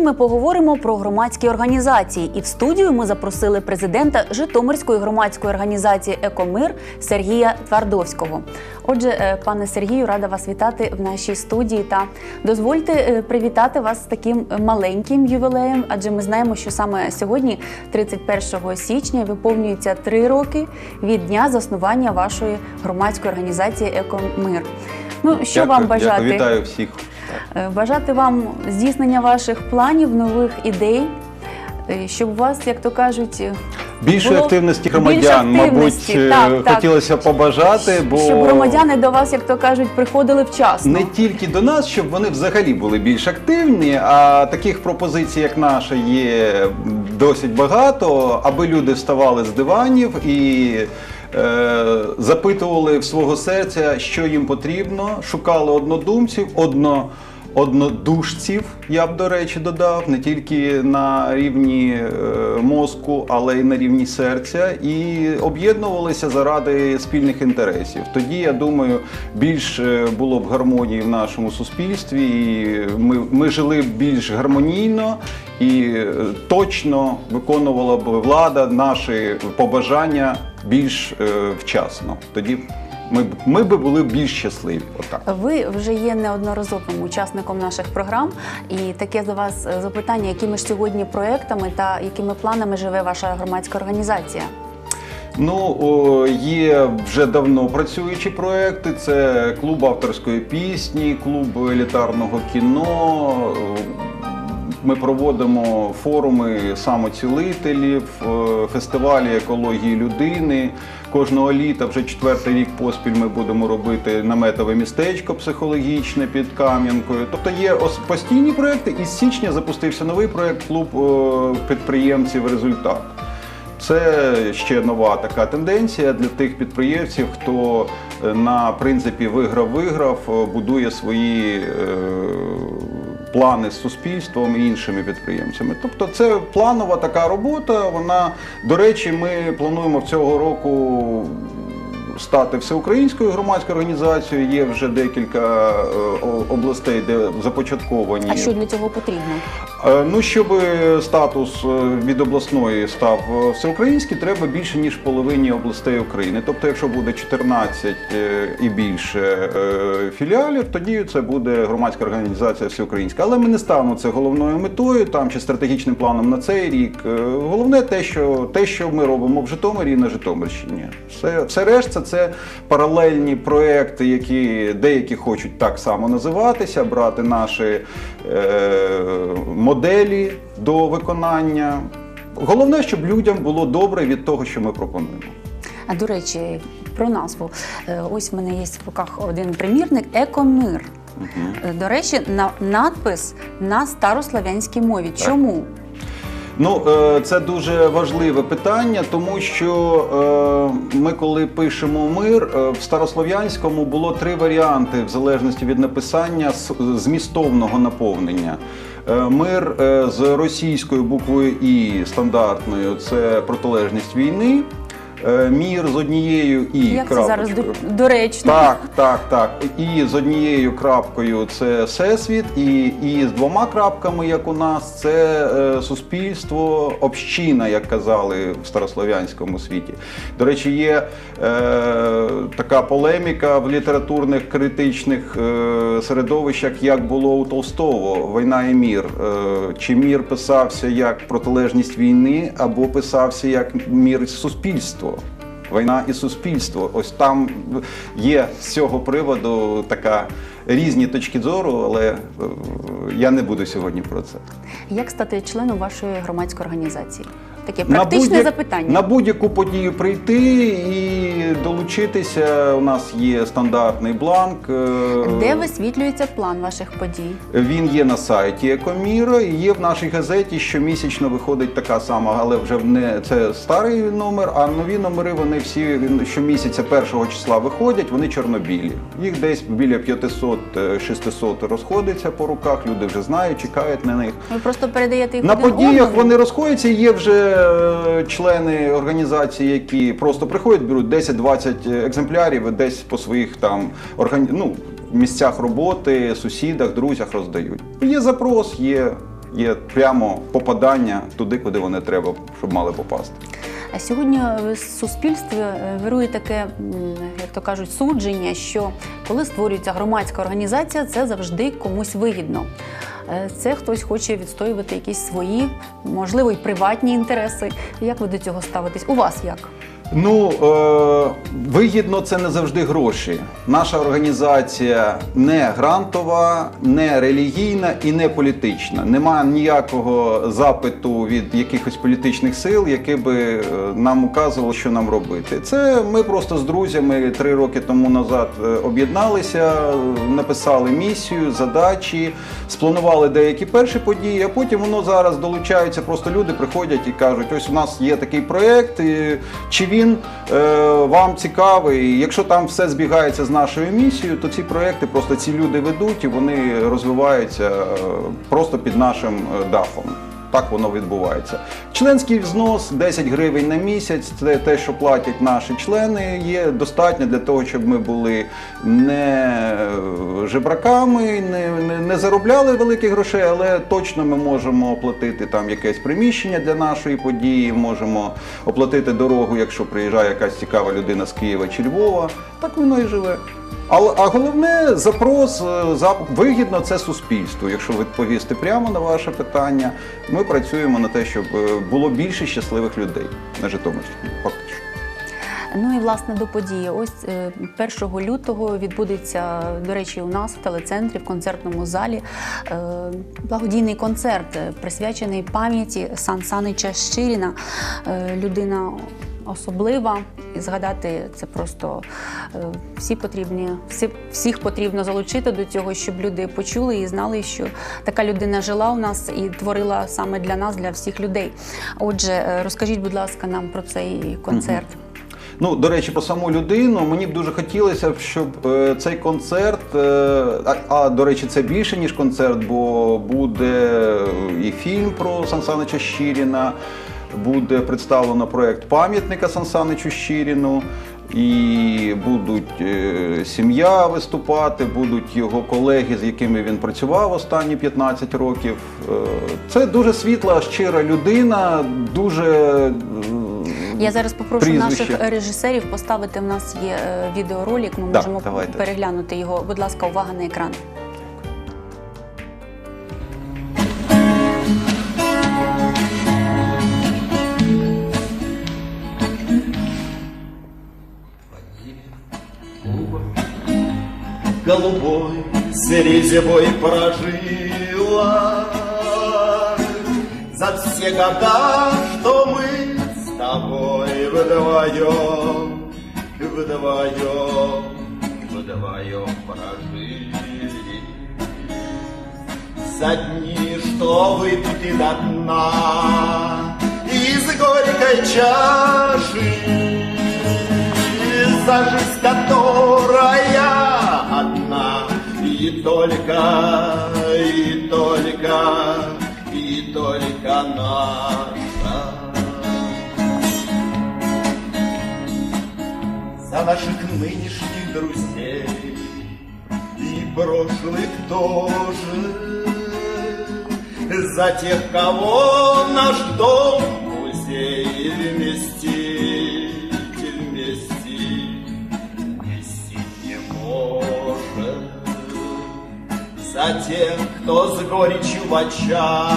ми поговоримо про громадські організації. І в студію ми запросили президента Житомирської громадської організації Екомир Сергія Твардовського. Отже, е, пане Сергію, рада вас вітати в нашій студії. Та дозвольте е, привітати вас з таким маленьким ювілеєм, адже ми знаємо, що саме сьогодні, 31 січня, виповнюється три роки від дня заснування вашої громадської організації Екомир. Ну що Дякую, вам бажати? Дякую, вітаю всіх. Е, Бажати вам здійснення ваших планів, нових ідей, е, щоб у вас, як то кажуть, е, Більше Було активності громадян, активності, мабуть, так, так. хотілося побажати, бо щоб громадяни до вас, як то кажуть, приходили вчасно. не тільки до нас, щоб вони взагалі були більш активні, а таких пропозицій, як наша, є досить багато, аби люди вставали з диванів і. Е, Запитували в свого серця, що їм потрібно, шукали однодумців, одно, однодушців, я б до речі додав, не тільки на рівні е, мозку, але й на рівні серця, і об'єднувалися заради спільних інтересів. Тоді я думаю, більш е, було б гармонії в нашому суспільстві, і ми, ми жили б більш гармонійно і точно виконувала б влада наші побажання більш е, вчасно. Тоді ми, б- ми би були більш щасливі. Отак. Ви вже є неодноразовим учасником наших програм, і таке за вас е, запитання, якими ж сьогодні проектами та якими планами живе ваша громадська організація? Ну, о, є вже давно працюючі проекти. Це клуб авторської пісні, клуб елітарного кіно. Ми проводимо форуми самоцілителів, е, фестивалі екології людини. Кожного літа, вже четвертий рік поспіль, ми будемо робити наметове містечко психологічне під Кам'янкою. Тобто є постійні проекти. І з січня запустився новий проект клуб е, підприємців Результат. Це ще нова така тенденція для тих підприємців, хто е, на принципі виграв-виграв будує свої плани з суспільством і іншими підприємцями. Тобто це планова така робота. Вона, до речі, ми плануємо цього року стати всеукраїнською громадською організацією. Є вже декілька е, областей, де започатковані. А що для цього потрібно? Е, Ну, щоб статус е, від обласної став е, всеукраїнський, треба більше ніж половині областей України. Тобто, якщо буде 14 е, і більше філіалів, тоді це буде громадська організація всеукраїнська. Але ми не ставимо це головною метою там чи стратегічним планом на цей рік. Головне те, що те, що ми робимо в Житомирі і на Житомирщині. Все, все решта це паралельні проекти, які деякі хочуть так само називатися, брати наші е, моделі до виконання. Головне, щоб людям було добре від того, що ми пропонуємо. А до речі, про назву. Е, Ось в мене є в руках один примірник Екомир. Е, До речі, на надпис на старослов'янській мові. Чому? Ну, е, це дуже важливе питання, тому що ми, коли пишемо мир, в старослов'янському було три варіанти в залежності від написання змістовного наповнення. Е, Мир е, з російською буквою І стандартною це протилежність війни. Е, Мір з однією і Як це зараз крапочкою. до- доречно? Так, так, так. І з однією крапкою це всесвіт, і, і з двома крапками, як у нас, це е, суспільство, община, як казали в старослов'янському світі. До речі, є е, така полеміка в літературних критичних е, середовищах, як було у Толстого Війна і мір. Е, чи мір писався як протилежність війни, або писався як мір суспільство. Війна і суспільство. Ось там є з цього приводу така різні точки зору, але е, я не буду сьогодні про це. Як стати членом вашої громадської організації? Таке практичне будь-як- запитання. На будь-яку подію прийти і долучитися. У нас є стандартний бланк. е, Де висвітлюється план ваших подій? Він є на сайті Екоміра і є в нашій газеті. Щомісячно виходить така сама, але вже не це старий номер. А нові номери вони всі щомісяця першого числа виходять. Вони чорнобілі. Їх десь біля 500-600 розходиться по руках. Люди вже знають, чекають на них. Ви просто передаєте їх На подіях вони розходяться. Є вже е, члени організації, які просто приходять, беруть 10-20 екземплярів десь по своїх там органі... ну, місцях роботи, сусідах, друзях роздають. Є запрос, є є прямо попадання туди, куди вони треба, щоб мали попасти. А сьогодні в суспільстві е, вирує таке, як то кажуть, судження, що коли створюється громадська організація, це завжди комусь вигідно. Е, Це хтось хоче відстоювати якісь свої, можливо, й приватні інтереси. Як ви до цього ставитесь? У вас як? Ну, е, вигідно це не завжди гроші. Наша організація не грантова, не релігійна і не політична. Немає ніякого запиту від якихось політичних сил, які би е, нам указували, що нам робити. Це ми просто з друзями три роки тому назад е, об'єдналися, написали місію, задачі, спланували деякі перші події, а потім воно зараз долучаються. Просто люди приходять і кажуть: ось у нас є такий проєкт, і чи він е, вам цікавий? Якщо там все збігається з нашою місією, то ці проекти просто ці люди ведуть і вони розвиваються е, просто під нашим е, дахом. Так воно відбувається. Членський взнос 10 гривень на місяць. Це те, що платять наші члени. Є достатньо для того, щоб ми були не е, жебраками, не, не, не заробляли великих грошей, але точно ми можемо оплатити там якесь приміщення для нашої події. Можемо оплатити дорогу, якщо приїжджає якась цікава людина з Києва чи Львова. Так воно і живе. А, а головне запрос е, за вигідно це суспільству. Якщо відповісти прямо на ваше питання, ми працюємо на те, щоб е, було більше щасливих людей на Житомирщині. Фактично. Ну і власне до події. Ось е, 1 лютого відбудеться, до речі, у нас в телецентрі в концертному залі е, благодійний концерт, е, присвячений пам'яті Сан Санича Щиріна. Е, Людина особлива, і згадати це просто е, всі потрібні, всі, всіх потрібно залучити до цього, щоб люди почули і знали, що така людина жила у нас і творила саме для нас, для всіх людей. Отже, е, розкажіть, будь ласка, нам про цей концерт. Ну, до речі, про саму людину мені б дуже хотілося, щоб е, цей концерт, е, а, а до речі, це більше ніж концерт, бо буде і фільм про Сан Санича Щиріна, буде представлено проект пам'ятника Сан Саничу Щиріну. І будуть е, сім'я виступати, будуть його колеги, з якими він працював останні 15 років. Е, це дуже світла, щира людина, дуже е, Я зараз попрошу прізвище. наших режисерів поставити. У нас є е, відеоролик. Ми Да, можемо давайте. переглянути його. Будь ласка, увага на екран. Голубой с резевой прожила. За все года, что мы с тобой вдвоем Вдвоем, вдвоем прожили. За дни, что выпиты до дна Из горькой чаши за жизнь, и только, и только, и только наша. За наших нынешних друзей и прошлых тоже, за тех, кого наш дом За тех, кто с горечью в очах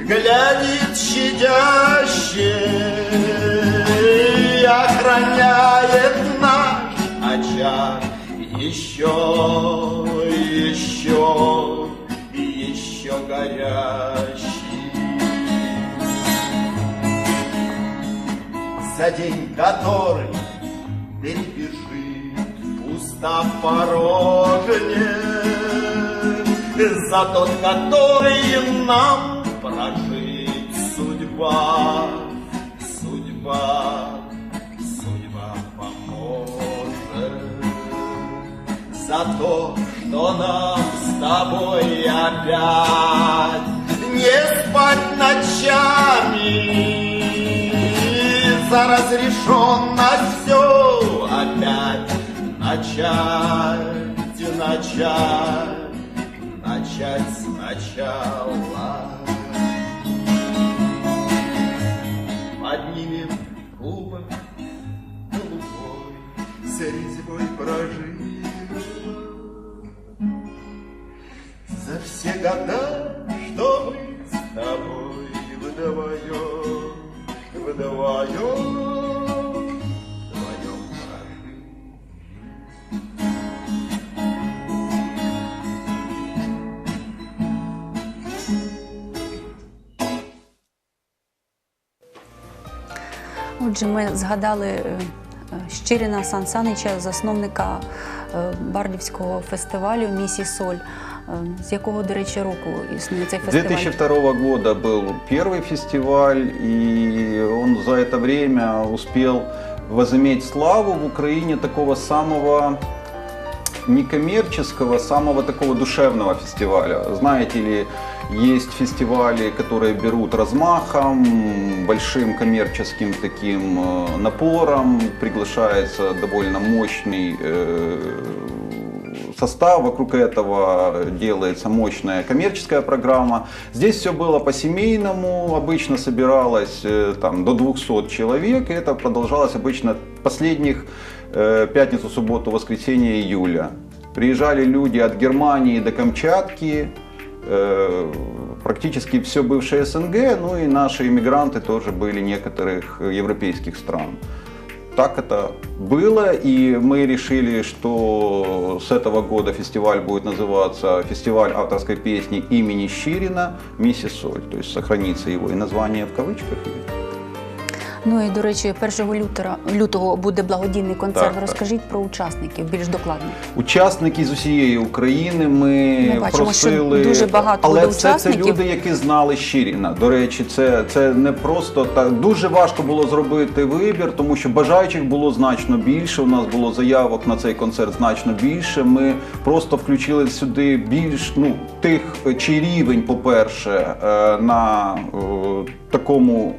глядит щадяще и охраняет наш очаг еще, еще, еще горящий. За день, который перебежит пусто порожне, за тот, который нам прожить. Судьба, судьба, судьба поможет. За то, что нам с тобой опять не спать ночами, за разрешенность все опять начать, начать, начать сначала. начала. Поднимет кубок голубой с резьбой прожил. За все года, Отже, ми згадали е, е, Щиріна Сан Санича, засновника е, Бардівського фестивалю Місі Соль. Е, З якого, до речі, року існує цей С фестиваль? 2002 года был первый фестиваль, и он за это время успел возыметь славу в Украине такого самого некоммерческого, самого такого душевного фестиваля. Знаете ли, есть фестивали, которые берут размахом, большим коммерческим таким э, напором, приглашается довольно мощный э, состав, вокруг этого делается мощная коммерческая программа. Здесь все было по-семейному, обычно собиралось э, там, до 200 человек, и это продолжалось обычно последних пятницу, субботу, воскресенье июля. Приезжали люди от Германии до Камчатки, практически все бывшее СНГ, ну и наши иммигранты тоже были некоторых э, европейских стран. Так это было, и мы решили, что с этого года фестиваль будет называться «Фестиваль авторской песни имени Щирина «Миссис Соль». То есть сохранится его и название в кавычках. Ну і до речі, 1 лютого, лютого буде благодійний концерт. Так, так. Розкажіть про учасників більш докладно. Учасники з усієї України ми, Ми бачимо, що просили, дуже багато але буде це, це люди, які знали Щиріна. До речі, це, це не просто так. Дуже важко було зробити вибір, тому що бажаючих було значно більше. У нас було заявок на цей концерт значно більше. Ми просто включили сюди більш ну тих чий рівень, по-перше, е, на такому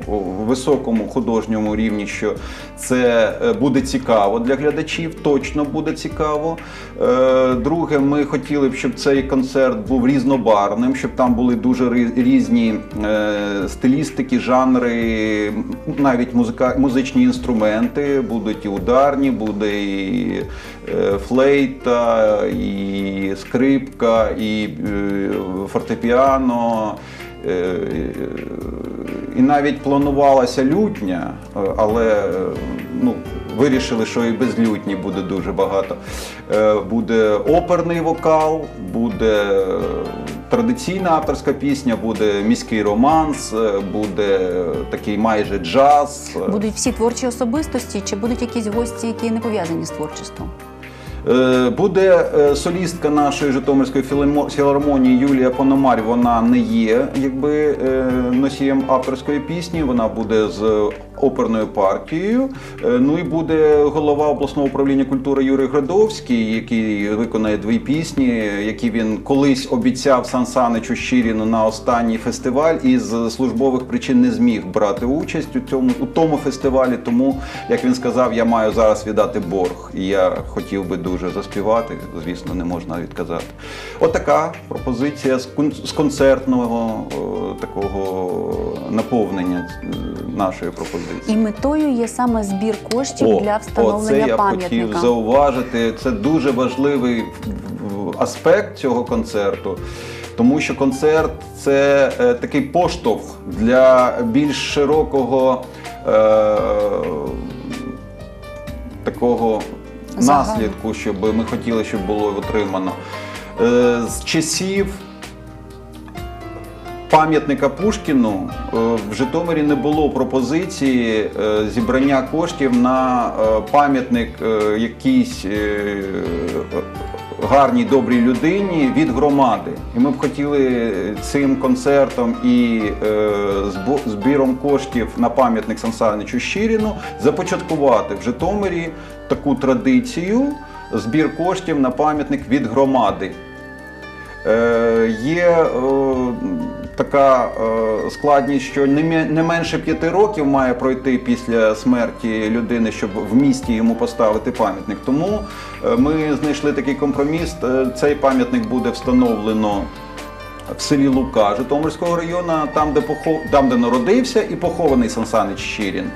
високому художньому рівні, що це е, буде цікаво для глядачів, точно буде цікаво. Е, Друге, ми хотіли б, щоб цей концерт був різнобарвним, щоб там були дуже різні е, стилістики, жанри, навіть музика, музичні інструменти. Будуть і ударні, буде і флейта, і скрипка, і фортепіано. І навіть планувалася лютня, е, але е, ну, вирішили, що і без лютні буде дуже багато. Е, Буде оперний вокал, буде традиційна авторська пісня, буде міський романс, буде такий майже джаз. Будуть всі творчі особистості, чи будуть якісь гості, які не пов'язані з творчеством? Е, Буде е, солістка нашої Житомирської філармонії Юлія Пономарь. Вона не є якби е, носієм авторської пісні. Вона буде з оперною партією. Е, Ну і буде голова обласного управління культури Юрій Градовський, який виконає дві пісні, які він колись обіцяв Сан Саничу Щиріну на останній фестиваль, і з службових причин не зміг брати участь у цьому у тому фестивалі. Тому, як він сказав, я маю зараз віддати борг. І я хотів би дуже заспівати. Звісно, не можна відказати. Отака пропозиція з кон- концертного такого наповнення е, нашої пропозиції. І метою є саме збір коштів для оце встановлення я б хотів зауважити. Це дуже важливий аспект цього концерту. Тому що концерт це е, такий поштовх для більш широкого е, такого Загалу. наслідку, щоб ми хотіли, щоб було отримано. Е, з часів пам'ятника Пушкіну е, в Житомирі не було пропозиції е, зібрання коштів на е, пам'ятник якійсь гарній добрій людині від громади. І ми б хотіли цим концертом і збіром коштів на пам'ятник Сан Саничу Щиріну започаткувати в Житомирі таку традицію збір коштів на пам'ятник від громади. Е, е, така е, складність, що не не менше п'яти років має пройти після смерті людини, щоб в місті йому поставити пам'ятник. Тому е, ми знайшли такий компроміс. Е, Цей пам'ятник буде встановлено в селі Лука Житомирського району, там, де похов... там, де народився і похований Сан Санич Щирін.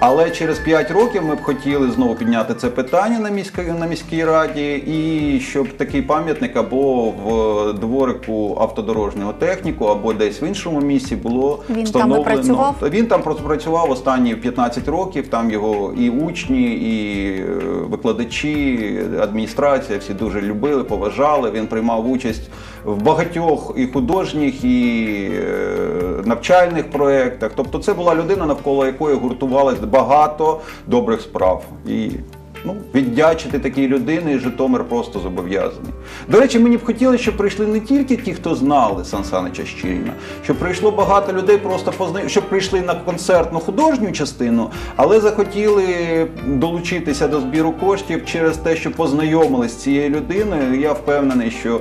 Але через 5 років ми б хотіли знову підняти це питання на міській, на міській раді, і щоб такий пам'ятник або в дворику автодорожнього техніку, або десь в іншому місці було Він там і встановлено. працював? Він там працював останні 15 років. Там його і учні, і е, викладачі, адміністрація всі дуже любили, поважали. Він приймав участь в багатьох і художніх, і е, навчальних проєктах. Тобто, це була людина, навколо якої гуртувалось багато добрих справ. І Ну, віддячити такій людині Житомир просто зобов'язаний. До речі, мені б хотілося, щоб прийшли не тільки ті, хто знали Сан Санича Щиріна, щоб прийшло багато людей просто позна... щоб прийшли на концертну художню частину, але захотіли долучитися до збіру коштів через те, що познайомились з цією людиною. Я впевнений, що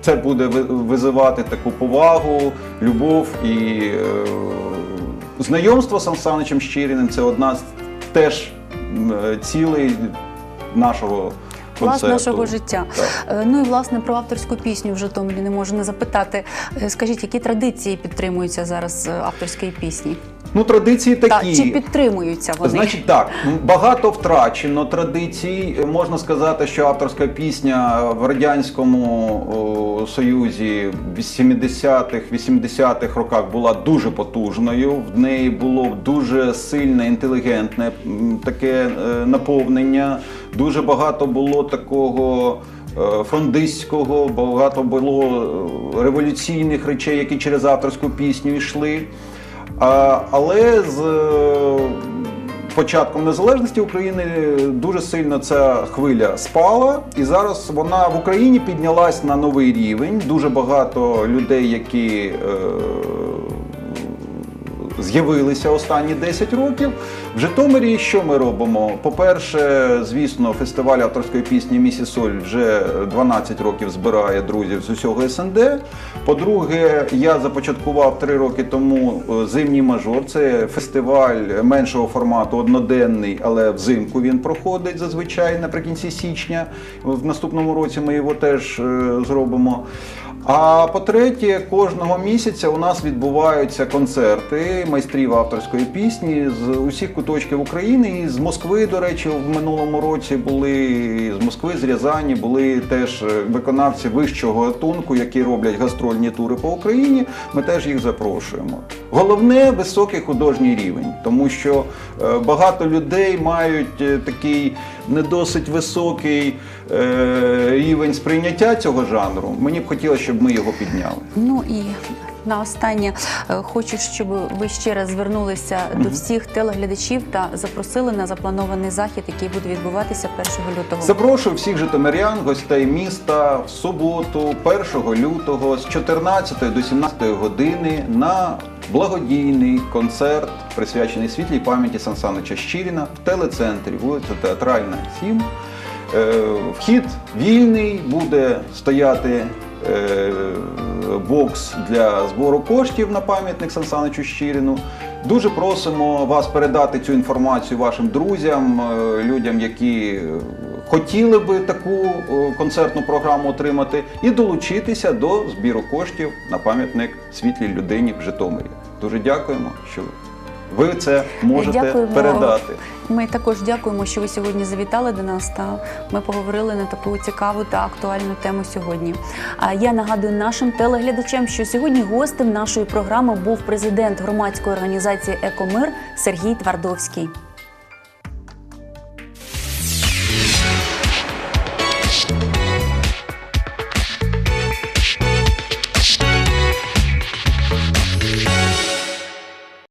це буде ви- визивати таку повагу, любов і е... знайомство з Сан Саничем Щиріним це одна з теж цілей нашого концерту. нашого життя. Так. Е, Ну і власне про авторську пісню в Житомирі не можу не запитати. Е, Скажіть, які традиції підтримуються зараз е, авторської пісні? Ну, традиції Та такі. чи підтримуються вони? Значить так, багато втрачено традицій. Можна сказати, що авторська пісня в радянському о, союзі в 70-х, 80-х роках була дуже потужною. В неї було дуже сильне, інтелігентне таке е, наповнення. Дуже багато було такого. е, Фрондистського, багато було е, революційних речей, які через авторську пісню йшли. Але з е, початком незалежності України дуже сильно ця хвиля спала, і зараз вона в Україні піднялась на новий рівень. Дуже багато людей, які е, з'явилися останні 10 років. В Житомирі що ми робимо? По-перше, звісно, фестиваль авторської пісні Місі Соль вже 12 років збирає друзів з усього СНД. По-друге, я започаткував 3 роки тому е, зимній мажор. Це фестиваль меншого формату, одноденний, але взимку він проходить зазвичай наприкінці січня. В наступному році ми його теж е, зробимо. А по-третє, кожного місяця у нас відбуваються концерти майстрів авторської пісні з усіх куточків України. І з Москви, до речі, в минулому році були з Москви, з Рязані були теж е, виконавці вищого гатунку, які роблять гастрольні тури по Україні. Ми теж їх запрошуємо. Головне високий художній рівень, тому що е, багато людей мають е, такий не досить високий е, рівень сприйняття цього жанру. Мені б хотілося, щоб ми його підняли. Ну і на останнє е, хочу, щоб ви ще раз звернулися до всіх телеглядачів та запросили на запланований захід, який буде відбуватися 1 лютого. Запрошую всіх житомирян, гостей міста в суботу, 1 лютого з 14 до 17 години на благодійний концерт, присвячений світлій пам'яті Сан Санича Щиріна в телецентрі, вулиця Театральна, 7. Е, Вхід вільний, буде стояти бокс для збору коштів на пам'ятник Сан Саничу Щиріну. Дуже просимо вас передати цю інформацію вашим друзям, е, людям, які е, хотіли би таку е, концертну програму отримати, і долучитися до збіру коштів на пам'ятник світлій людині в Житомирі. Дуже дякуємо, що ви це можете Дякуємо. передати. Ми також дякуємо, що ви сьогодні завітали до нас та ми поговорили на таку цікаву та актуальну тему сьогодні. А я нагадую нашим телеглядачам, що сьогодні гостем нашої програми був президент громадської організації Екомир Сергій Твардовський.